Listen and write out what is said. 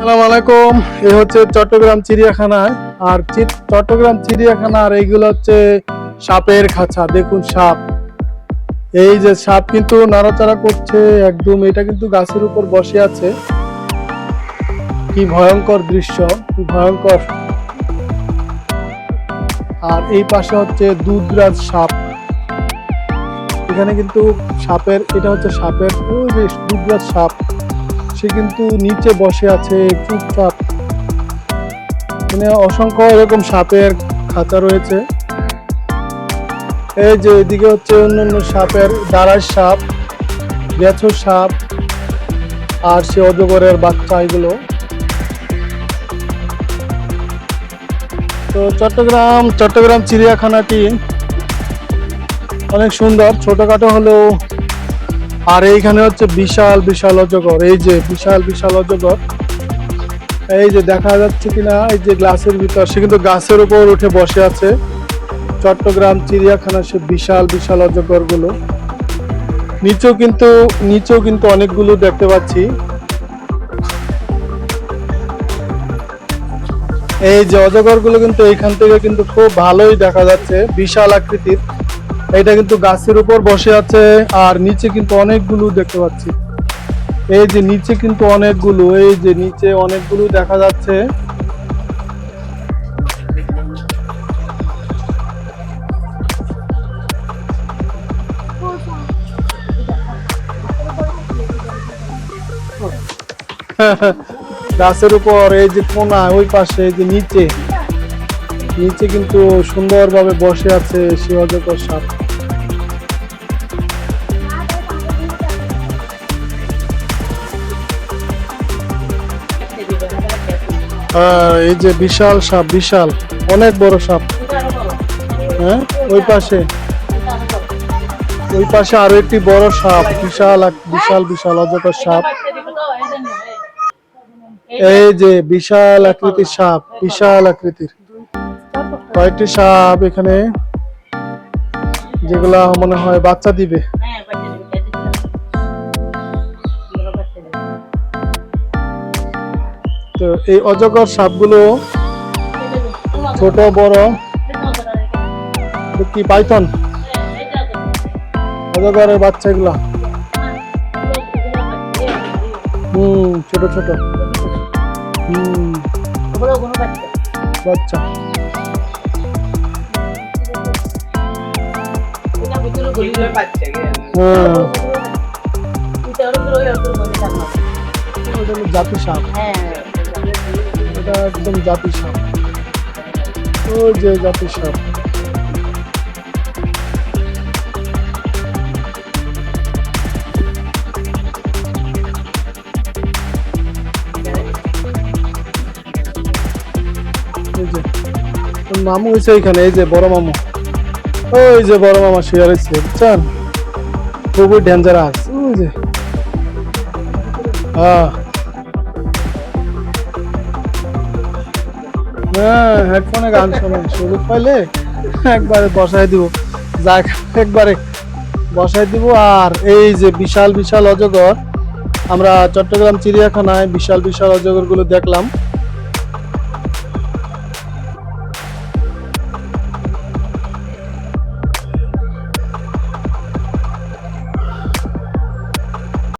সালাম আলাইকুম। হচ্ছে চট্টগ্রাম চিড়িয়াখানায়। আর চট্টগ্রাম চিড়িয়াখানার এইগুলো হচ্ছে সাপের খাঁচা। দেখুন সাপ। এই যে সাপ কিন্তু নাড়াচাড়া করছে একদম। এটা কিন্তু গাছের উপর বসে আছে। কি ভয়ঙ্কর দৃশ্য, কি ভয়ঙ্কর। আর এই পাশে হচ্ছে দুধরাজ সাপ। এখানে কিন্তু সাপের, এটা হচ্ছে সাপের, ওই যে দুধরাজ সাপ। সে কিন্তু নিচে বসে আছে, চুপচাপ। মানে অসংখ্য এরকম সাপের খাঁচা রয়েছে। এই যে এদিকে হচ্ছে অন্যান্য সাপের দাঁড়ার সাপ, গেছো সাপ, আর সে অজগরের বাচ্চা এগুলো। তো চট্টগ্রাম চট্টগ্রাম চিড়িয়াখানাটি অনেক সুন্দর। ছোটোখাটো হলেও আর এইখানে হচ্ছে বিশাল বিশাল অজগর। এই যে বিশাল বিশাল অজগর। এই যে দেখা যাচ্ছে কিনা, এই যে গ্লাসের ভিতর, সে কিন্তু গাছের উপর উঠে বসে আছে। চট্টগ্রাম, চিড়িয়াখানা, সে বিশাল বিশাল অজগরগুলো নিচেও কিন্তু নিচেও কিন্তু অনেকগুলো দেখতে পাচ্ছি। এই যে অজগরগুলো কিন্তু এইখান থেকে কিন্তু খুব ভালোই দেখা যাচ্ছে, বিশাল আকৃতির। এটা কিন্তু গাছের উপর বসে আছে, আর নিচে কিন্তু অনেকগুলো দেখতে পাচ্ছি। এই যে নিচে কিন্তু অনেকগুলো, এই যে নিচে অনেকগুলো দেখা যাচ্ছে। গাছের উপর এই যে কোনা, ওই পাশে এই যে নিচে। নিচে কিন্তু সুন্দরভাবে বসে আছে অজগর সাপ। এই যে বিশাল সাপ, বিশাল, অনেক বড় সাপ। হ্যাঁ? ওই পাশে। ওই পাশে আরও একটি বড় সাপ, বিশাল বিশাল বিশাল, অজগর সাপ। এই যে বিশাল আকৃতির সাপ, বিশাল আকৃতির। কয়েকটি সাপ এখানে যেগুলা মনে হয় বাচ্চা দিবে। তো এই অজগর সাপগুলো ছোট বড় কি পাইথন? অজগরের বাচ্চাগুলা। হুম ছোট ছোট। হুম। বাচ্চা। হ্যাঁ। ওটা হলো জাতি সাপ। এটা একদম জাতি সাপ। ওই যে জাতি সাপ। এই যে ওর মামু হয়েছে এখানে এই যে বড় মামু। ওই যে বড় মামা শুয়ে রয়েছে খুবই ডেঞ্জারাস ওই যে। হ্যাঁ হেডফোনে গান শোনে সুযোগ পাইলে একবারে বসাই দিব। যাক, একবারে বসাই দিব। আর এই যে বিশাল বিশাল অজগর, আমরা চট্টগ্রাম চিড়িয়াখানায় বিশাল বিশাল অজগরগুলো দেখলাম।